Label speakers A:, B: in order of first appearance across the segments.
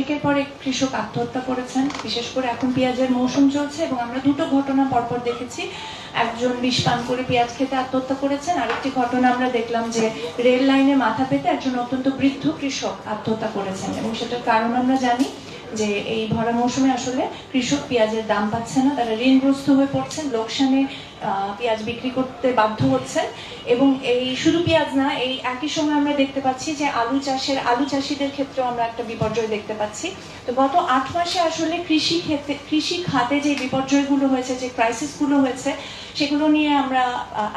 A: একের পর এক কৃষক আত্মহত্যা করেছেন। বিশেষ করে এখন পেঁয়াজের মৌসুম চলছে এবং আমরা দুটো ঘটনা পরপর দেখেছি। একজন বিষ পান করে পেঁয়াজ খেতে আত্মহত্যা করেছেন। আরেকটি ঘটনা আমরা দেখলাম যে রেল লাইনে মাথা পেতে একজন অত্যন্ত বৃদ্ধ কৃষক আত্মহত্যা করেছেন এবং সেটার কারণ আমরা জানি যে এই ভরা মৌসুমে আসলে কৃষক পেঁয়াজের দাম পাচ্ছে না, তারা ঋণগ্রস্ত হয়ে পড়ছেন। লোকসানে পেঁয়াজ বিক্রি করতে বাধ্য হচ্ছেন এবং এই শুধু পেঁয়াজ না, এই একই সময় আমরা দেখতে পাচ্ছি যে আলু চাষের, আলু চাষিদের ক্ষেত্রেও আমরা একটা বিপর্যয় দেখতে পাচ্ছি। তো গত আট মাসে আসলে কৃষি ক্ষেত্রে, কৃষি খাতে যে বিপর্যয়গুলো হয়েছে, যে ক্রাইসিসগুলো হয়েছে, সেগুলো নিয়ে আমরা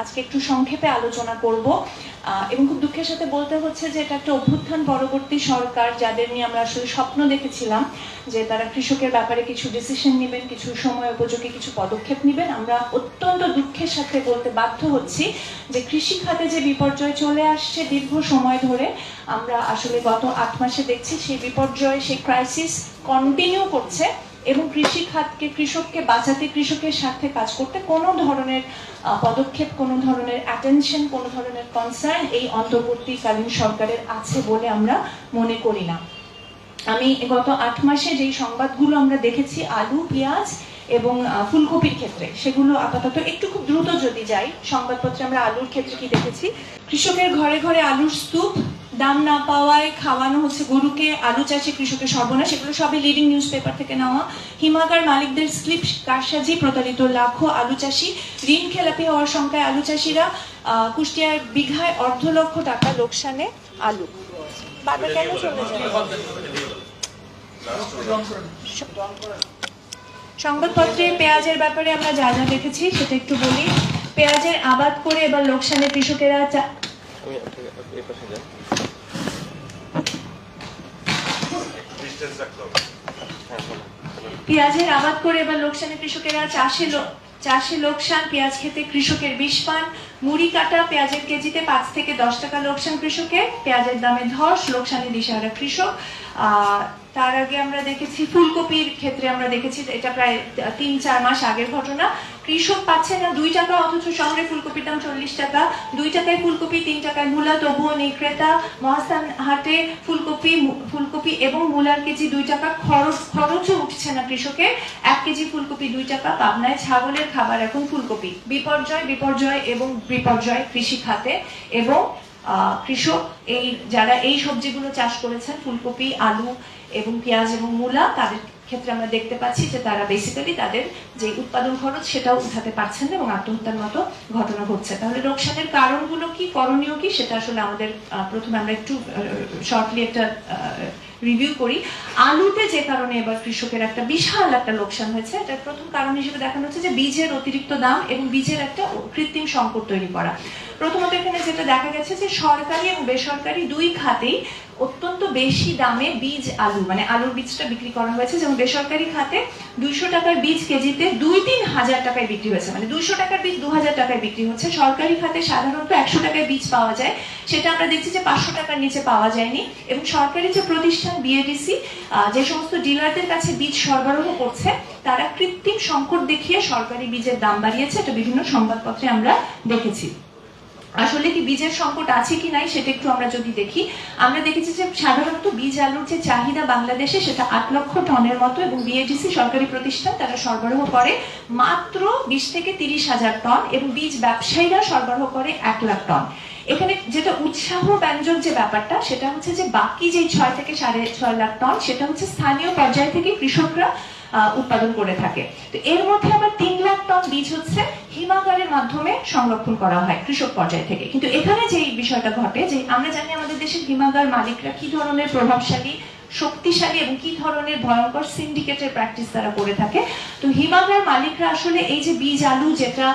A: আজকে একটু সংক্ষেপে আলোচনা করব। এবং খুব দুঃখের সাথে বলতে হচ্ছে যে এটা একটা অভ্যুত্থান পরবর্তী সরকার যাদের নিয়ে আমরা আসলে স্বপ্ন দেখেছিলাম যে তারা কৃষকের ব্যাপারে কিছু ডিসিশন নেবেন, কিছু সময় উপযোগী কিছু পদক্ষেপ নেবেন। আমরা অত্যন্ত দুঃখের সাথে বলতে বাধ্য হচ্ছি যে কৃষি খাতে যে বিপর্যয় চলে আসছে দীর্ঘ সময় ধরে, আমরা আসলে গত আট মাসে দেখছি সেই বিপর্যয়, সেই ক্রাইসিস কন্টিনিউ করছে। এবং কৃষি খাতকে, কৃষককে বাঁচাতে, কৃষকের স্বার্থে কাজ করতে কোনো ধরনের পদক্ষেপ, কোনো ধরনের অ্যাটেনশন কোনো ধরনের কনসার্ন এই অন্তর্বর্তীকালীন সরকারের আছে বলে আমরা মনে করি না। আমি গত আট মাসে যেই সংবাদগুলো আমরা দেখেছি, আলু, পেঁয়াজ এবং ফুলকপির ক্ষেত্রে, সেগুলো আপাতত একটু খুব দ্রুত যদি যাই, সংবাদপত্রে আমরা আলুর ক্ষেত্রে কি দেখেছি? কৃষকের ঘরে ঘরে আলুর স্তূপ দাম না পাওয়ায় খাওয়ানো হচ্ছে গরুকে, আলু চাষে, কৃষকের সর্বনাশ, এগুলো সবই লিডিং নিউজ পেপার থেকে নেওয়া। হিমাগার মালিকদের স্লিপ কারসাজি প্রতারিত লাখো আলু চাষি। ঋণ খেলাপি হওয়ার সংখ্যায় আলু চাষিরা কুষ্টিয়ার বিঘায় অর্ধ লক্ষ টাকা লোকসানে আলু। সংবাদপত্রে পেঁয়াজের ব্যাপারে আমরা যা যা দেখেছি সেটা একটু বলি। পেঁয়াজের আবাদ করে এবার লোকসানে কৃষকেরা
B: হ্যাঁ।
A: পেঁয়াজের আবাদ করে এবার লোকসানে কৃষকেরা চাষে চাষে লোকসান পেঁয়াজ খেতে কৃষকের বিষ পান। মুড়ি কাটা পেঁয়াজের কেজিতে পাঁচ থেকে দশ টাকা লোকসান কৃষকের। পেঁয়াজের দামে ধস লোকসানে দিশাহারা কৃষক। আহ, তার আগে আমরা দেখেছি, ফুলকপির ক্ষেত্রে আমরা দেখেছি, এটা প্রায় তিন চার মাস আগের ঘটনা। কৃষক পাচ্ছে না দুই টাকা, অথচ শহরে ফুলকপির দাম চল্লিশ টাকা। দুই টাকায় ফুলকপি, তিন টাকায় মূলা, তবুও নেই ক্রেতা। মহাস্থান হাটে ফুলকপি ফুলকপি এবং মূলার কেজি দুই টাকা খরচ, খরচও উঠছে না কৃষকের এক কেজি ফুলকপি দুই টাকা, পাবনায় ছাগলের খাবার এখন ফুলকপি। বিপর্যয় বিপর্যয় এবং বিপর্যয় কৃষি খাতে। এবং কৃষক, এই যারা এই সবজিগুলো চাষ করেছেন, ফুলকপি, আলু এবং পেঁয়াজ এবং মূলা, তাদের ক্ষেত্রে আমরা দেখতে পাচ্ছি যে তারা বেসিক্যালি তাদের যে উৎপাদন খরচ সেটাও উঠাতে পারছেন না এবং আত্মহত্যার মতো ঘটনা ঘটছে। তাহলে লোকসানের কারণগুলো কি? করণীয় কি? সেটা আসলে আমাদের প্রথমে আমরা একটু শর্টলি একটা রিভিউ করি। আলুতে যে কারণে এবার কৃষকের একটা বিশাল একটা লোকসান হয়েছে, এটার প্রথম কারণ হিসেবে দেখানো হচ্ছে যে বীজের অতিরিক্ত দাম এবং বীজের একটা কৃত্রিম সংকট তৈরি করা। প্রথমত এখানে যেটা দেখা গেছে যে সরকারি এবং বেসরকারি দুই খাতেই অত্যন্ত বেশি দামে বীজ আলু মানে আলুর বীজটা বিক্রি করা হয়েছে। যেমন বেসরকারি খাতে দুইশো টাকার বীজ কেজিতে দুই তিন হাজার টাকায় বিক্রি হয়েছে মানে দুইশো টাকার বীজ দু হাজার টাকায় বিক্রি হচ্ছে। সরকারি খাতে সাধারণত একশো টাকায় বীজ পাওয়া যায়। সেটা আমরা দেখছি যে পাঁচশো টাকার নিচে পাওয়া যায়নি এবং সরকারি যে প্রতিষ্ঠান বিএডিসি যে সমস্ত ডিলারদের কাছে বীজ সরবরাহ করছে, তারা কৃত্রিম সংকট দেখিয়ে সরকারি বীজের দাম বাড়িয়েছে। এটা বিভিন্ন সংবাদপত্রে আমরা দেখেছি। আসলে কি বীজের সংকট আছে কি নাই, সেটা একটু আমরা যদি দেখি, আমরা দেখেছি যে সাধারণত বীজ আলুর যে চাহিদা বাংলাদেশে, সেটা আট লক্ষ টনের মতো এবং বিএডিসি সরকারি প্রতিষ্ঠান তারা সরবরাহ করে মাত্র বিশ থেকে তিরিশ হাজার টন এবং বীজ ব্যবসায়ীরা সরবরাহ করে এক লাখ টন। এখানে যেটা উৎসাহ ব্যঞ্জক যে ব্যাপারটা, সেটা হচ্ছে যে বাকি যে ছয় থেকে সাড়ে ছয় লাখ টন, সেটা হচ্ছে স্থানীয় পর্যায় থেকে কৃষকরা উৎপাদন করে থাকে। তো এর মধ্যে আবার তিন লাখ টন বীজ হচ্ছে হিমাগারের মাধ্যমে সংরক্ষণ করা হয় কৃষক পর্যায় থেকে। কিন্তু এখানে যে বিষয়টা ঘটে, যে আমরা জানি আমাদের দেশের হিমাগার মালিকরা কি ধরনের প্রভাবশালী, শক্তিশালী এবং কি ধরনের ভয়ঙ্কর সিন্ডিকেটের প্র্যাকটিস তারা করে থাকে। তো হিমাগার মালিকরা আসলে এই যে বীজ আলু যেটা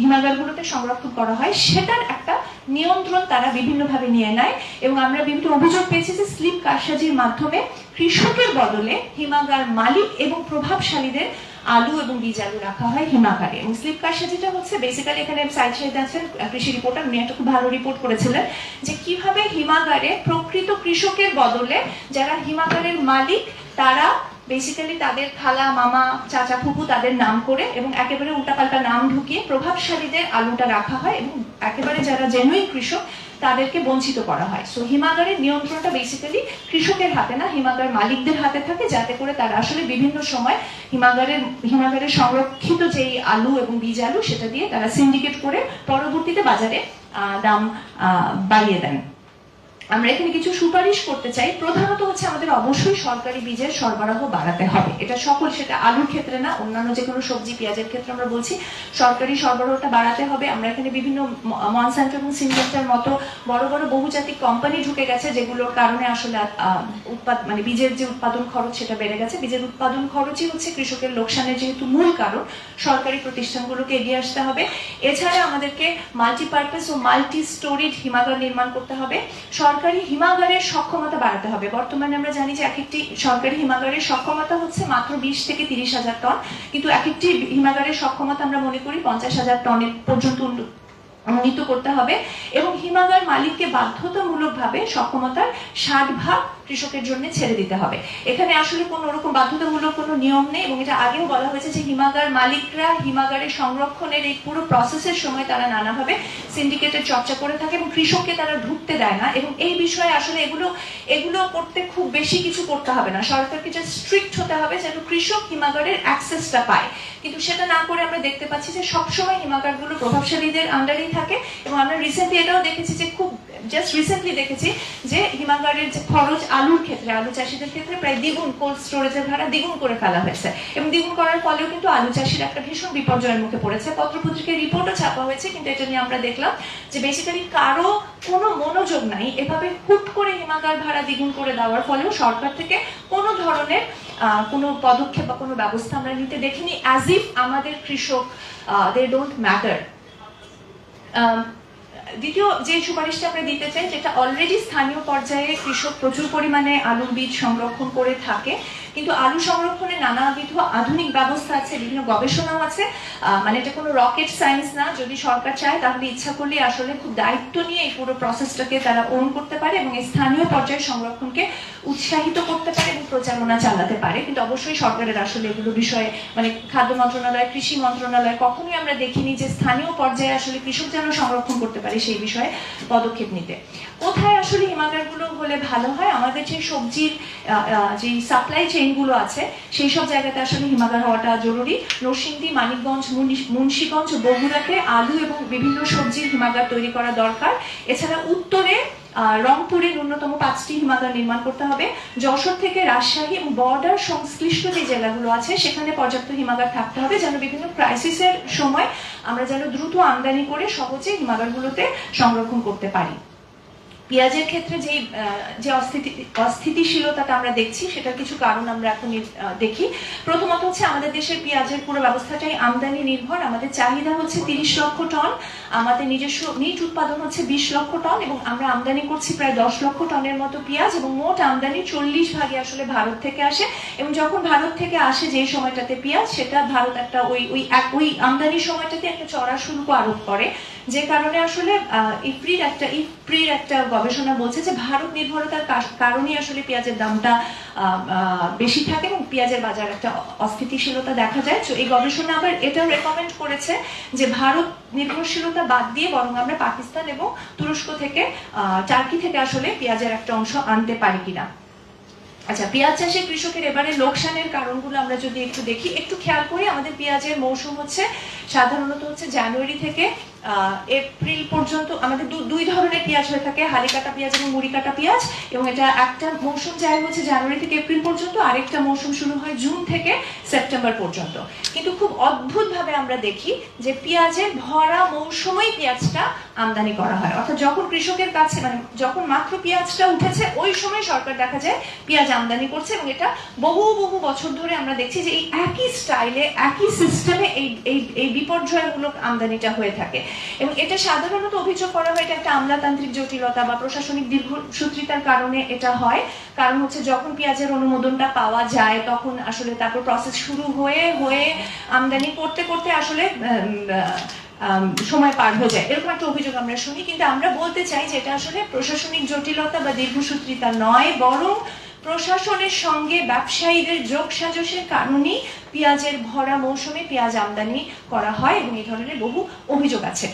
A: হিমাগারগুলোতে সংরক্ষণ করা হয়, সেটার একটা নিয়ন্ত্রণ তারা বিভিন্নভাবে নিয়ে নেয় এবং আমরা বিভিন্ন অভিযোগ পেয়েছি যে স্লিপ কারসাজির মাধ্যমে কৃষকের বদলে হিমাগার মালিক এবং প্রভাবশালীদের আলু এবং বীজ আলু রাখা হয় হিমাগারে। এবং স্লিপ কারসাজিটা হচ্ছে বেসিক্যালি এখানে সাইড সাইড আছেন, কৃষি রিপোর্টার উনি একটা খুব ভালো রিপোর্ট করেছিলেন যে কীভাবে হিমাগারে প্রকৃত কৃষকের বদলে যারা হিমাগারের মালিক তারা বেসিক্যালি তাদের খালা, মামা, চাচা ফুপু তাদের নাম করে এবং একেবারে উল্টাপাল্টা নাম ঢুকিয়ে প্রভাবশালীদের আলুটা রাখা হয় এবং একেবারে যারা জেনুইন কৃষক, তাদেরকে বঞ্চিত করা হয়। সো হিমাগারের নিয়ন্ত্রণটা বেসিক্যালি কৃষকের হাতে না, হিমাগার মালিকদের হাতে থাকে যাতে করে তারা আসলে বিভিন্ন সময় হিমাগারের হিমাগারের সংরক্ষিত যেই আলু এবং বীজ আলু, সেটা দিয়ে তারা সিন্ডিকেট করে পরবর্তীতে বাজারে দাম বাড়িয়ে দেন। আমরা এখানে কিছু সুপারিশ করতে চাই। প্রধানত হচ্ছে আমাদের অবশ্যই সরকারি বীজের সরবরাহ বাড়াতে হবে। এটা সকল, সেটা আলুর ক্ষেত্রে না, অন্যান্য যে কোনো সবজি, পেঁয়াজের ক্ষেত্রে আমরা বলছি, সরকারি সরবরাহটা বাড়াতে হবে। আমরা এখানে বিভিন্ন মনসেন্টো এবং সিনজেন্টার মতো বড় বড় বহুজাতিক কোম্পানি ঢুকে গেছে, যেগুলোর কারণে আসলে উৎপাদ মানে বীজের যে উৎপাদন খরচ, সেটা বেড়ে গেছে। বীজের উৎপাদন খরচই হচ্ছে কৃষকের লোকসানের যেহেতু মূল কারণ, সরকারি প্রতিষ্ঠানগুলোকে এগিয়ে আসতে হবে। এছাড়া আমাদেরকে মাল্টিপারপাস ও মাল্টি স্টোরেজ হিমাগার নির্মাণ করতে হবে। সরকারি হিমাগারের সক্ষমতা বাড়াতে হবে। বর্তমানে আমরা জানি যে এক একটি সরকারি হিমাগারের সক্ষমতা হচ্ছে মাত্র বিশ থেকে তিরিশ হাজার টন। কিন্তু এক একটি হিমাগারের সক্ষমতা আমরা মনে করি পঞ্চাশ হাজার টনের পর্যন্ত উন্নত করতে হবে এবং হিমাগার মালিককে বাধ্যতামূলকভাবে সক্ষমতার ষাট ভাগ কৃষকের জন্য ছেড়ে দিতে হবে। এখানে আসলে কোনো রকম বাধ্যতামূলক কোনো নিয়ম নেই এবং এটা আগেও বলা হয়েছে যে হিমাগার মালিকরা হিমাগারের সংরক্ষণের এই পুরো প্রসেসের সময় তারা নানাভাবে সিন্ডিকেটের চর্চা করে থাকে এবং কৃষককে তারা ঢুকতে দেয় না এবং এই বিষয়ে আসলে এগুলো এগুলো করতে খুব বেশি কিছু করতে হবে না। সরকারকে যে স্ট্রিক্ট হতে হবে যেন কৃষক হিমাগারের অ্যাক্সেসটা পায়। কিন্তু সেটা না করে আমরা দেখতে পাচ্ছি যে সবসময় হিমাগারগুলো প্রভাবশালীদের আন্ডারেই থাকে এবং আমরা রিসেন্টলি এটাও দেখেছি যে খুব জাস্ট রিসেন্টলি দেখেছি যে হিমাগারের যে খরচ আলুর ক্ষেত্রে, আলু চাষিদের ক্ষেত্রে প্রায় দ্বিগুণ কোল্ড স্টোরেজের ভাড়া দ্বিগুণ করে ফেলা হয়েছে। এবং দ্বিগুণ করার ফলেও কিন্তু আলু চাষিরা একটা ভীষণ বিপর্যয়ের মুখে পড়েছে। পত্রপত্রিকায় রিপোর্টও ছাপা হয়েছে, কিন্তু এটা নিয়ে আমরা দেখলাম যে বেসিক্যালি কারও কোনো মনোযোগ নাই। এভাবে হুট করে হিমাগার ভাড়া দ্বিগুণ করে দেওয়ার ফলেও সরকার থেকে কোনো ধরনের কোনো পদক্ষেপ বা কোনো ব্যবস্থা আমরা নিতে দেখিনি অ্যাজ ইফ আমাদের কৃষক দে ডোন্ট ম্যাটার দ্বিতীয় যে সুপারিশটা আমরা দিতে চাই, যেটা অলরেডি স্থানীয় পর্যায়ে কৃষক প্রচুর পরিমাণে আলুর বীজ সংরক্ষণ করে থাকে কিন্তু আলু সংরক্ষণে নানাবিধ আধুনিক ব্যবস্থা আছে, বিভিন্ন গবেষণাও আছে। মানে এটা কোনো রকেট সায়েন্স না, যদি সরকার চায় তাহলে ইচ্ছা করলে আসলে খুব দায়িত্ব নিয়ে এই পুরো প্রসেসটাকে তারা ওন করতে পারে এবং স্থানীয় পর্যায়ে সংরক্ষণকে উৎসাহিত করতে পারে এবং প্রচারণা চালাতে পারে। কিন্তু অবশ্যই সরকারের আসলে এগুলো বিষয়ে মানে খাদ্য মন্ত্রণালয়, কৃষি মন্ত্রণালয় কখনোই আমরা দেখিনি যে স্থানীয় পর্যায়ে আসলে কৃষক যেন সংরক্ষণ করতে পারে সেই বিষয়ে পদক্ষেপ নিতে। কোথায় আসলে হিমাগারগুলো হলে ভালো হয়? আমাদের যে সবজির যে সাপ্লাই চেইনগুলো আছে, সেই সব জায়গাতে আসলে হিমাগার হওয়াটা জরুরি। নরসিংদী, মানিকগঞ্জ মুন্সিগঞ্জ, বগুড়াতে আলু এবং বিভিন্ন সবজির হিমাগার তৈরি করা দরকার। এছাড়া উত্তরে রংপুরে ন্যূনতম পাঁচটি হিমাগার নির্মাণ করতে হবে। যশোর থেকে রাজশাহী এবং বর্ডার সংশ্লিষ্ট যে জেলাগুলো আছে, সেখানে পর্যাপ্ত হিমাগার থাকতে হবে যেন বিভিন্ন ক্রাইসিসের সময় আমরা যেন দ্রুত আমদানি করে সহজে হিমাগারগুলোতে সংরক্ষণ করতে পারি। পেঁয়াজের ক্ষেত্রে যে যে অস্থিতি, অস্থিতিশীলতাটা আমরা দেখছি, সেটার কিছু কারণ আমরা এখন দেখি। প্রথমত হচ্ছে আমাদের দেশের পেঁয়াজের পুরো ব্যবস্থাটাই আমদানি নির্ভর। আমাদের চাহিদা হচ্ছে তিরিশ লক্ষ টন, আমাদের নিজস্ব নিট উৎপাদন হচ্ছে বিশ লক্ষ টন, এবং আমরা আমদানি করছি প্রায় দশ লক্ষ টনের মতো পেঁয়াজ, এবং মোট আমদানি চল্লিশ ভাগে আসলে ভারত থেকে আসে। এবং যখন ভারত থেকে আসে যে সময়টাতে পেঁয়াজ, সেটা ভারত একটা ওই ওই ওই আমদানির সময়টাতে একটা চড়া শুল্ক আরোপ করে। যে কারণে আসলে ইফরির একটা ইফরির একটা গবেষণা বলছে যে ভারত নির্ভরতার কা- কারণেই আসলে পেঁয়াজের দামটা বেশি থাকে এবং পেঁয়াজের বাজার একটা অস্থিতিশীলতা দেখা যায়। তো এই গবেষণা আবার এটাও রেকমেন্ড করেছে যে ভারত নির্ভরশীলতা বাদ দিয়ে বরং আমরা পাকিস্তান এবং তুরস্ক থেকে টার্কি থেকে আসলে পেঁয়াজের একটা অংশ আনতে পারি কিনা। আচ্ছা পেঁয়াজ চাষে কৃষকের এবারে লোকসানের কারণগুলো আমরা যদি একটু দেখি, একটু খেয়াল করি, আমাদের পেঁয়াজের মৌসুম হচ্ছে, সাধারণত হচ্ছে জানুয়ারি থেকে এপ্রিল পর্যন্ত আমাদের দুই ধরনের পেঁয়াজ হয়ে থাকে হালি কাটা পেঁয়াজ এবং মুড়ি কাটা পেঁয়াজ। এবং এটা একটা মৌসুম যায় হচ্ছে জানুয়ারি থেকে এপ্রিল পর্যন্ত, আরেকটা মৌসুম শুরু হয় জুন থেকে সেপ্টেম্বর পর্যন্ত। কিন্তু খুব অদ্ভুতভাবে আমরা দেখি যে পেঁয়াজের ভরা মৌসুমেই পেঁয়াজটা আমদানি করা হয়। অর্থাৎ যখন কৃষকের কাছে মানে যখন মাত্র পেঁয়াজটা উঠেছে, ওই সময় সরকার দেখা যায় পেঁয়াজ আমদানি করছে এবং এটা বহু বহু বছর ধরে আমরা দেখছি যে এই একই স্টাইলে একই সিস্টেমে এই এই এই বিপর্যয়মূলক আমদানিটা হয়ে থাকে। এবং এটা সাধারণত অভিযোগ করা হয়, এটা একটা আমলাতান্ত্রিক জটিলতা বা প্রশাসনিক দীর্ঘসূত্রিতার কারণে এটা হয়। কারণ হচ্ছে যখন পেঁয়াজের অনুমোদনটা পাওয়া যায়, তখন আসলে তারপর প্রসেস শুরু হয়ে হয়ে আমদানি করতে করতে আসলে সময় পার হয়ে যায়। এরকম একটা অভিযোগ আমরা শুনি। কিন্তু আমরা বলতে চাই যে এটা আসলে প্রশাসনিক জটিলতা বা দীর্ঘসূত্রিতা নয়, বরং প্রশাসনের সঙ্গে ব্যবসায়ীদের যোগ সাজসের কারণেই পেঁয়াজের ভরা মৌসুমে পেঁয়াজ আমদানি করা হয় এবং এই ধরনের বহু অভিযোগ আছে।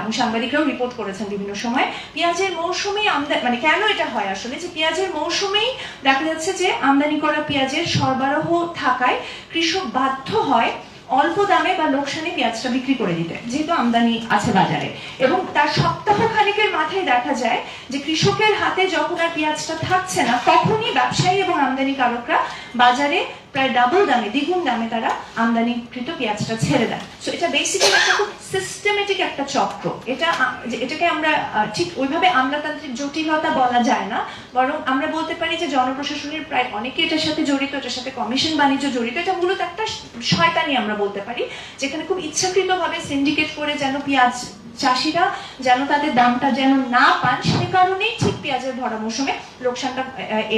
A: এবং সাংবাদিকরাও রিপোর্ট করেছেন বিভিন্ন সময়। পেঁয়াজের মৌসুমেই আমদানি মানে কেন এটা হয় আসলে? যে পেঁয়াজের মৌসুমেই দেখা যাচ্ছে যে আমদানি করা পেঁয়াজের সরবরাহ থাকায় কৃষক বাধ্য হয় অল্প দামে বা লোকসানে পেঁয়াজটা বিক্রি করে দিতে, যেহেতু আমদানি আছে বাজারে। এবং তার সপ্তাহ খানিকের মাথায় দেখা যায় যে কৃষকের হাতে যখন আর পেঁয়াজটা থাকছে না, তখনই ব্যবসায়ী এবং আমদানি কারকরা বাজারে প্রায় ডাবল দামে, দ্বিগুণ দামে তারা আমদানিকৃত পেঁয়াজটা ছেড়ে দেয়। সো এটা বেসিক্যালি একটা খুব সিস্টেমেটিক একটা চক্র। এটা এটাকে আমরা ঠিক ওইভাবে আমলাতান্ত্রিক জটিলতা বলা যায় না, বরং আমরা বলতে পারি যে জনপ্রশাসনের প্রায় অনেকে এটার সাথে জড়িত, এটার সাথে কমিশন বাণিজ্য জড়িত। এটা মূলত একটা শয়তানি আমরা বলতে পারি, যেখানে খুব ইচ্ছাকৃতভাবে সিন্ডিকেট করে যেন পেঁয়াজ চাষিরা যেন তাদের দামটা যেন না পান, সে কারণেই ঠিক পেঁয়াজের ভরা মৌসুমে লোকসানটা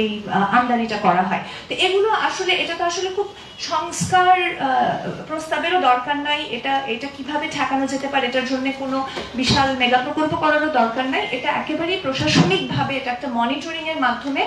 A: এই আমদানিটা করা হয়। তো এগুলো আসলে, এটা তো আসলে খুব সংস্কার প্রস্তাবেরও দরকার নাই। এটা এটা কীভাবে ঠেকানো যেতে পারে, এটার জন্য কোনো বিশাল মেগা প্রকল্প করারও দরকার নাই। এটা একেবারেই প্রশাসনিকভাবে, এটা একটা মনিটরিং এর মাধ্যমে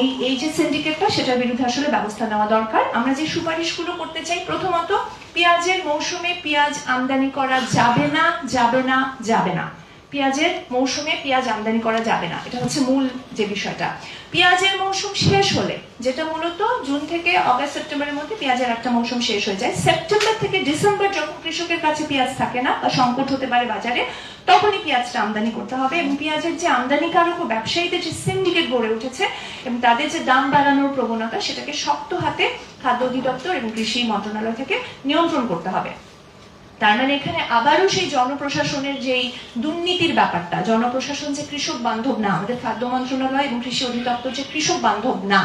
A: এই এই যে সিন্ডিকেটটা সেটার বিরুদ্ধে আসলে ব্যবস্থা নেওয়া দরকার। আমরা যে সুপারিশগুলো করতে চাই, প্রথমত, পেঁয়াজের মৌসুমে পেঁয়াজ আমদানি করা যাবে না যাবে না যাবে না। পেঁয়াজের মৌসুমে পেঁয়াজ আমদানি করা যাবে না। এটা হচ্ছে মূল যে বিষয়টা। পেঁয়াজের মৌসুম শেষ হলে, যেটা মূলত জুন থেকে অগাস্ট, সেপ্টেম্বরের মধ্যে পেঁয়াজের একটা মৌসুম শেষ হয়ে যায়, সেপ্টেম্বর থেকে ডিসেম্বর যখন কৃষকের কাছে পেঁয়াজ থাকে না বা সংকট হতে পারে বাজারে, তখনই পেঁয়াজটা আমদানি করতে হবে এবং পেঁয়াজের যে আমদানিকারক ও ব্যবসায়ীদের যে সিন্ডিকেট গড়ে উঠেছে এবং তাদের যে দাম বাড়ানোর প্রবণতা, সেটাকে শক্ত হাতে খাদ্য অধিদপ্তর এবং কৃষি মন্ত্রণালয় থেকে নিয়ন্ত্রণ করতে হবে। তার মানে এখানে আবারও সেই জনপ্রশাসনের যেই দুর্নীতির ব্যাপারটা, জনপ্রশাসন যে কৃষক বান্ধব না, আমাদের খাদ্য মন্ত্রণালয় এবং কৃষি অধিদপ্তর যে কৃষক বান্ধব না,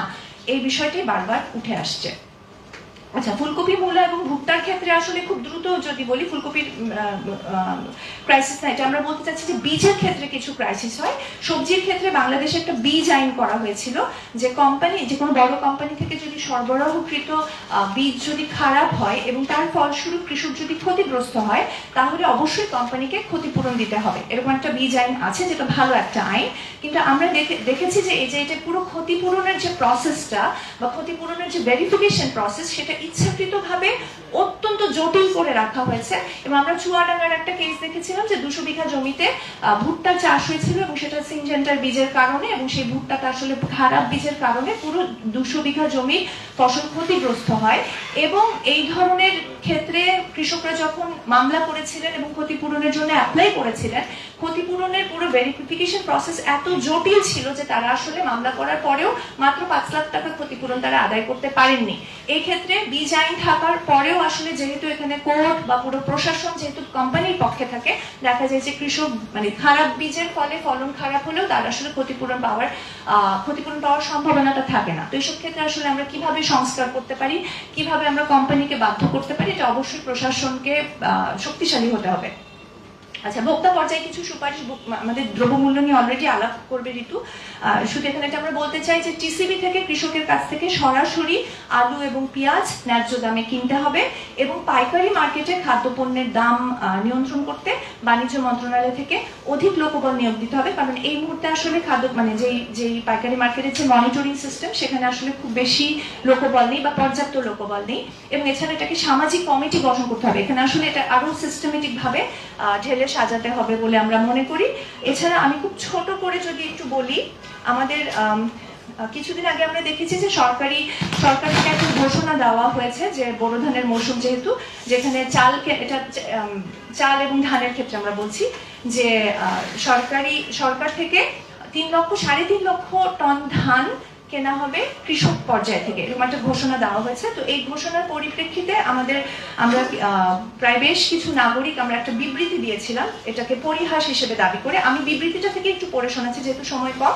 A: এই বিষয়টি বারবার উঠে আসছে। আচ্ছা ফুলকপি মূলা এবং ভুট্টার ক্ষেত্রে আসলে খুব দ্রুত যদি বলি, ফুলকপির ক্রাইসিস না এটা আমরা বলতে চাচ্ছি যে বীজের ক্ষেত্রে কিছু ক্রাইসিস হয়। সবজির ক্ষেত্রে বাংলাদেশে একটা বীজ আইন করা হয়েছিল যে কোম্পানি যে কোনো বড় কোম্পানি থেকে যদি সরবরাহকৃত বীজ যদি খারাপ হয় এবং তার ফলস্বরূপ কৃষক যদি ক্ষতিগ্রস্ত হয়, তাহলে অবশ্যই কোম্পানিকে ক্ষতিপূরণ দিতে হবে। এরকম একটা বীজ আইন আছে, যেটা ভালো একটা আইন। কিন্তু আমরা দেখে- দেখেছি যে এই যে এটা পুরো ক্ষতিপূরণের যে প্রসেসটা বা ক্ষতিপূরণের যে ভেরিফিকেশন প্রসেস সেটা ইচ্ছাকৃতভাবে অত্যন্ত জটিল করে রাখা হয়েছে। এবং আমরা চুয়াডাঙ্গার একটা কেস দেখেছিলাম যে দুশো বিঘা জমিতে ভুট্টা চাষ হয়েছিল এবং সেটা সিনজেন্টার বীজের কারণে এবং সেই ভুট্টাটা আসলে খারাপ বীজের কারণে পুরো দুশো বিঘা জমির ফসল ক্ষতিগ্রস্ত হয়। এবং এই ধরনের ক্ষেত্রে কৃষকরা যখন মামলা করেছিলেন এবং ক্ষতিপূরণের জন্য অ্যাপ্লাই করেছিলেন, ক্ষতিপূরণের পুরো ভেরিফিকেশন প্রসেস এত জটিল ছিল যে তারা আসলে মামলা করার পরেও মাত্র পাঁচ লাখ টাকা ক্ষতিপূরণ তারা আদায় করতে পারেননি। এই ক্ষেত্রে বীজ আইন থাকার পরেও আসলে যেহেতু এখানে কোর্ট বা পুরো প্রশাসন যেহেতু কোম্পানির পক্ষে থাকে, দেখা যায় যে কৃষক মানে খারাপ বীজের ফলে ফলন খারাপ হলেও তার আসলে ক্ষতিপূরণ পাওয়ার ক্ষতিপূরণ পাওয়ার সম্ভাবনাটা থাকে না। তো এইসব ক্ষেত্রে আসলে আমরা কীভাবে সংস্কার করতে পারি, কীভাবে আমরা কোম্পানিকে বাধ্য করতে পারি, এটা অবশ্যই প্রশাসনকে শক্তিশালী হতে হবে। আচ্ছা ভোক্তা পর্যায়ে কিছু সুপারিশ আমাদের দ্রব্যমূল্য নিয়ে অলরেডি আলাপ করবে ঋতু। শুধু এখানে আমরা বলতে চাই যে টিসিবি থেকে কৃষকের কাছ থেকে সরাসরি আলু এবং পেঁয়াজ ন্যায্য দামে কিনতে হবে এবং পাইকারি মার্কেটে খাদ্যপণ্যের দাম নিয়ন্ত্রণ করতে বাণিজ্য মন্ত্রণালয় থেকে অধিক লোকবল নিয়োগ দিতে হবে। কারণ এই মুহূর্তে আসলে খাদ্য মানে যেই যেই পাইকারি মার্কেটের যে মনিটরিং সিস্টেম সেখানে আসলে খুব বেশি লোকবল নেই বা পর্যাপ্ত লোকবল নেই। এবং এছাড়া এটাকে সামাজিক কমিটি গঠন করতে হবে। এখানে আসলে এটা আরও সিস্টেমেটিক ভাবে ঢেলে সাজাতে হবে বলে আমরা মনে করি। এছাড়া আমি খুব ছোট করে যদি একটু বলি, আমাদের কিছুদিন আগে আমরা দেখেছি যে সরকারি সরকার থেকে একটা ঘোষণা দেওয়া হয়েছে যে বোরো ধানের মৌসুম যেহেতু, যেখানে চাল কে- এটা চাল এবং ধানের ক্ষেত্রে আমরা বলছি যে সরকারি, সরকার থেকে তিন লক্ষ, সাড়ে তিন লক্ষ টন ধান কেনা হবে কৃষক পর্যায় থেকে। এরকম একটা ঘোষণা দেওয়া হয়েছে। তো এই ঘোষণার পরিপ্রেক্ষিতে আমাদের, আমরা প্রায় বেশ কিছু নাগরিক আমরা একটা বিবৃতি দিয়েছিলাম এটাকে পরিহাস হিসেবে দাবি করে। আমি বিবৃতিটা থেকে একটু পড়ে শোনাচ্ছি, যেহেতু সময় কম।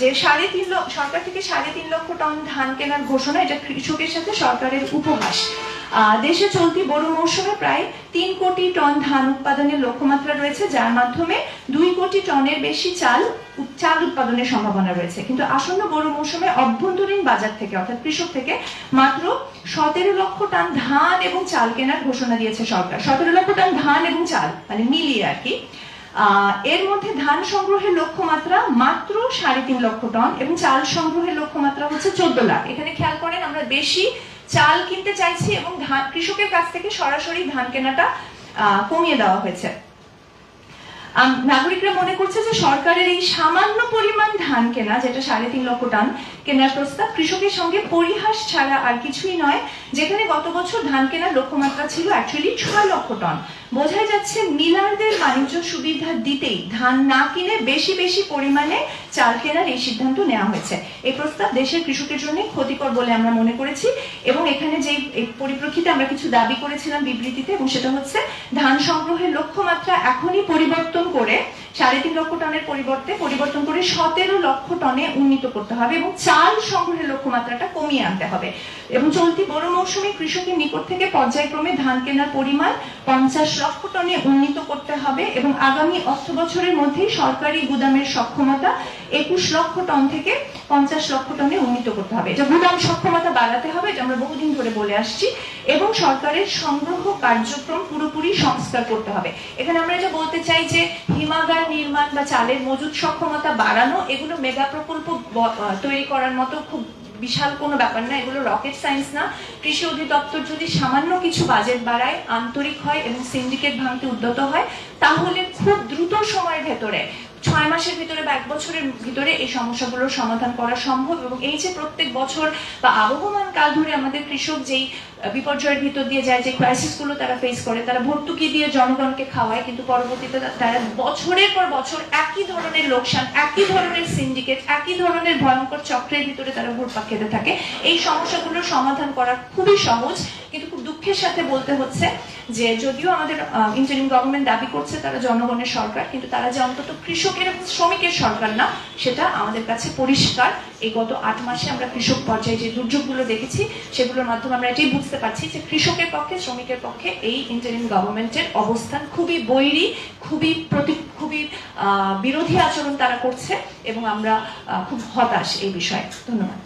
A: যে সাড়ে তিন লক্ষ সরকার থেকে সাড়ে তিন লক্ষ টন ধান কেনার ঘোষণা, এটা কৃষকের সাথে সরকারের উপহাস। দেশে চলতি বড় মৌসুমে প্রায় তিন কোটি টন ধান উৎপাদনের লক্ষ্যমাত্রা রয়েছে, যার মাধ্যমে দুই কোটি টনের বেশি চাল চাল উৎপাদনের সম্ভাবনা রয়েছে। কিন্তু আসন্ন বড় মৌসুমে অভ্যন্তরীণ বাজার থেকে, অর্থাৎ কৃষক থেকে, মাত্র সতেরো লক্ষ টন ধান এবং চাল কেনার ঘোষণা দিয়েছে সরকার। সতেরো লক্ষ টন ধান এবং চাল মানে মিলিয়ে আর কি। এর মধ্যে ধান সংগ্রহের লক্ষ্যমাত্রা মাত্র সাড়ে তিন লক্ষ টন এবং চাল সংগ্রহের লক্ষ্যমাত্রা হচ্ছে চোদ্দ লাখ। এখানে খেয়াল করেন, আমরা বেশি চাল কিনতে চাইছি এবং ধান কৃষকের কাছ থেকে সরাসরি ধান কেনাটা কমিয়ে দেওয়া হয়েছে। নাগরিকরা মনে করছে যে সরকারের এই সামান্য পরিমাণ ধান কেনা, যেটা সাড়ে তিন লক্ষ টন কেনার প্রস্তাব, কৃষকের সঙ্গে পরিহাস ছাড়া আর কিছুই নয়, যেখানে গত বছর ধান কেনার লক্ষ্যমাত্রা ছিল অ্যাকচুয়ালি ছয় লক্ষ টন। বোঝাই যাচ্ছে মিলারদের বাণিজ্য সুবিধা দিতেই ধান না কিনে বেশি বেশি পরিমাণে চাল কেনার এই সিদ্ধান্ত নেওয়া হয়েছে। এই প্রস্তাব দেশের কৃষকের জন্য ক্ষতিকর বলে আমরা মনে করেছি এবং এখানে যে পরিপ্রেক্ষিতে আমরা কিছু দাবি করেছিলাম বিবৃতিতে, এবং সেটা হচ্ছে ধান সংগ্রহের লক্ষ্যমাত্রা এখনই পরিবর্তন করে সাড়ে তিন লক্ষ টনের পরিবর্তে পরিবর্তন করে সতেরো লক্ষ টনে উন্নীত করতে হবে এবং চাল সংগ্রহের লক্ষ্যমাত্রাটা কমিয়ে আনতে হবে। এবং চলতি বড় মৌসুমে কৃষকের নিকট থেকে পর্যায়ক্রমে ধান কেনার পরিমাণ পঞ্চাশ লক্ষ টনে উন্নীত করতে হবে এবং আগামী অর্থ বছরের মধ্যেই সরকারি গুদামের সক্ষমতা একুশ লক্ষ টন থেকে পঞ্চাশ লক্ষ টনে উন্নীত করতে হবে। যে গুদাম সক্ষমতা বাড়াতে হবে, এটা আমরা বহুদিন ধরে বলে আসছি, এবং সরকারের সংগ্রহ কার্যক্রম পুরোপুরি সংস্কার করতে হবে। এখানে আমরা এটা বলতে চাই যে, হিমাগার নির্মাণ বা চালের মজুদ সক্ষমতা বাড়ানো, এগুলো মেগা প্রকল্প তৈরি করার মতো খুব বিশাল কোনো ব্যাপার না, এগুলো রকেট সায়েন্স না। কৃষি অধিদপ্তর যদি সামান্য কিছু বাজেট বাড়ায়, আন্তরিক হয় এবং সিন্ডিকেট ভাঙতে উদ্যত হয়, তাহলে খুব দ্রুত সময়ের ভেতরে ছয় মাসের ভিতরে বা এক বছরের ভিতরে এই সমস্যাগুলোর সমাধান করা সম্ভব এবং এই যে প্রত্যেক বছর বা আবহমান কাল ধরে আমাদের কৃষক যেই বিপর্যয়ের ভিতর দিয়ে যায়, যে ক্রাইসিসগুলো তারা ফেস করে, তারা ভর্তুকি দিয়ে জনগণকে খাওয়ায়, কিন্তু পরবর্তীতে তারা বছরের পর বছর একই ধরনের লোকসান, একই ধরনের সিন্ডিকেট একই ধরনের ভয়ঙ্কর চক্রের ভিতরে তারা ঘুরপাক খেতে থাকে। এই সমস্যাগুলোর সমাধান করা খুবই সহজ, কিন্তু খুব দুঃখের সাথে বলতে হচ্ছে যে যদিও আমাদের ইন্টারিম গভর্নমেন্ট দাবি করছে তারা জনগণের সরকার, কিন্তু তারা যে অন্তত কৃষকের, শ্রমিকের সরকার না, সেটা আমাদের কাছে পরিষ্কার। এই গত আট মাসে আমরা কৃষক পর্যায়ে যে দুর্যোগগুলো দেখেছি, সেগুলোর মাধ্যমে আমরা এটাই বুঝতে পারছি যে কৃষকের পক্ষে, শ্রমিকের পক্ষে এই ইন্টারিম গভর্নমেন্টের অবস্থান খুবই বৈরী, খুবই প্রতি, খুবই বিরোধী আচরণ তারা করছে এবং আমরা খুব হতাশ এই বিষয়ে। ধন্যবাদ।